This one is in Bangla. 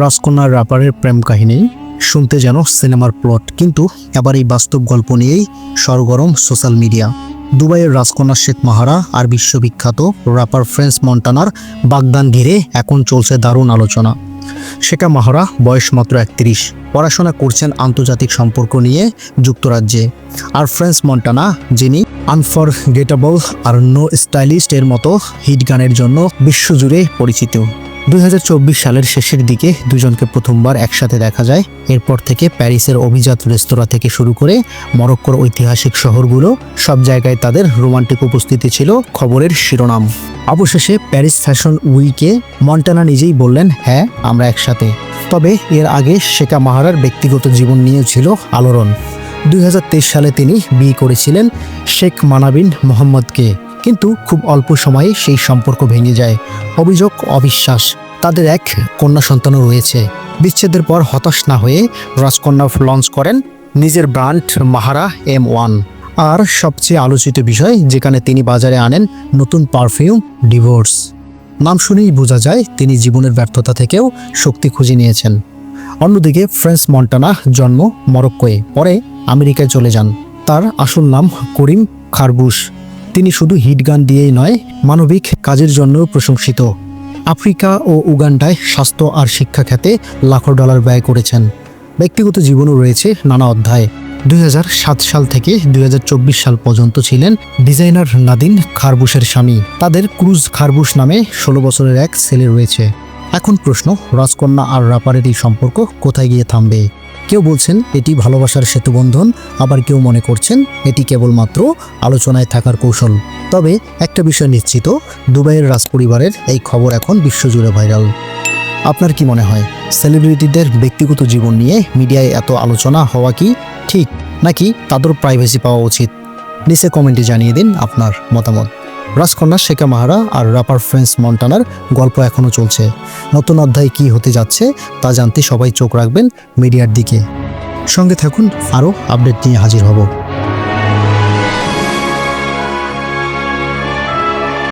রাজকন্যার রাপারের প্রেম কাহিনী। শুনতে যেন সিনেমার প্লট, কিন্তু এবার এই বাস্তব গল্প নিয়েই সরগরম সোশ্যাল মিডিয়া। দুবাইয়ের রাজকন্যা শেখ মাহারা আর বিশ্ববিখ্যাত রাপার ফ্রেন্স মন্টানার বাগদান ঘিরে এখন চলছে দারুণ আলোচনা। শেখা মাহারা, বয়স মাত্র একত্রিশ, পড়াশোনা করছেন আন্তর্জাতিক সম্পর্ক নিয়ে যুক্তরাজ্যে। আর ফ্রেন্স মন্টানা, যিনি আনফরগেটেবল আর নো স্টাইলিস্ট এর মতো হিট গানের জন্য বিশ্বজুড়ে পরিচিত। দুই হাজার চব্বিশ সালের শেষের দিকে দুজনকে প্রথমবার একসাথে দেখা যায়। এরপর থেকে প্যারিসের অভিজাত রেস্তোরাঁ থেকে শুরু করে মরক্কোর ঐতিহাসিক শহরগুলো, সব জায়গায় তাদের রোমান্টিক উপস্থিতি ছিল খবরের শিরোনাম। অবশেষে প্যারিস ফ্যাশন উইকে মন্টানা নিজেই বললেন হ্যাঁ আমরা একসাথে। তবে এর আগে শেখা মাহারার ব্যক্তিগত জীবন নিয়েও ছিল আলোড়ন। দুই হাজার তেইশ সালে তিনি বিয়ে করেছিলেন শেখ মানাবিন মোহাম্মদকে। কিন্তু খুব অল্প সময়ে সেই সম্পর্ক ভেঙে যায়। অভিযোগ, অবিশ্বাস, তাদের এক কন্যা সন্তানও রয়েছে। বিচ্ছেদের পর হতাশ না হয়ে রাজকন্যা লঞ্চ করেন নিজের ব্র্যান্ড মাহারা এম ওয়ান। আর সবচেয়ে আলোচিত বিষয়, যেখানে তিনি বাজারে আনেন নতুন পারফিউম, ডিভোর্স। নাম শুনেই বোঝা যায়, তিনি জীবনের ব্যর্থতা থেকেও শক্তি খুঁজে নিয়েছেন। অন্যদিকে, ফ্রেন্স মন্টানা জন্ম মরক্কোয়ে, পরে আমেরিকায় চলে যান। তার আসল নাম করিম খারবুশ। তিনি শুধু হিট গান দিয়েই নয়, মানবিক কাজের জন্যও প্রশংসিত। আফ্রিকা ও উগান্ডায় স্বাস্থ্য আর শিক্ষা খাতে লাখো ডলার ব্যয় করেছেন। ব্যক্তিগত জীবনও রয়েছে নানা অধ্যায়। দুই হাজার সাত সাল থেকে দুই হাজার চব্বিশ সাল পর্যন্ত ছিলেন ডিজাইনার নাদিন খারবুশের স্বামী। তাদের ক্রুজ খারবুশ নামে ষোলো বছরের এক ছেলে রয়েছে। এখন প্রশ্ন, রাজকন্যা আর রাপারের এই সম্পর্ক কোথায় গিয়ে থামবে? কেউ বলছেন এটি ভালোবাসার সেতুবন্ধন, আবার কেউ মনে করছেন এটি কেবলমাত্র আলোচনায় থাকার কৌশল। তবে একটা বিষয় নিশ্চিত, দুবাইয়ের রাজপরিবারের এই খবর এখন বিশ্বজুড়ে ভাইরাল। আপনার কি মনে হয়, সেলিব্রিটিদের ব্যক্তিগত জীবন নিয়ে মিডিয়ায় এত আলোচনা হওয়া কি ঠিক, নাকি তাদের প্রাইভেসি পাওয়া উচিত? নিচে কমেন্টে জানিয়ে দিন আপনার মতামত। রাজকন্যা শেখা মাহারা আর রাপার ফ্রেন্স মন্টানার গল্প এখনও চলছে। নতুন অধ্যায় কি হতে যাচ্ছে তা জানতে সবাই চোখ রাখবেন মিডিয়ার দিকে। সঙ্গে থাকুন আরও আপডেট নিয়ে হাজির হব।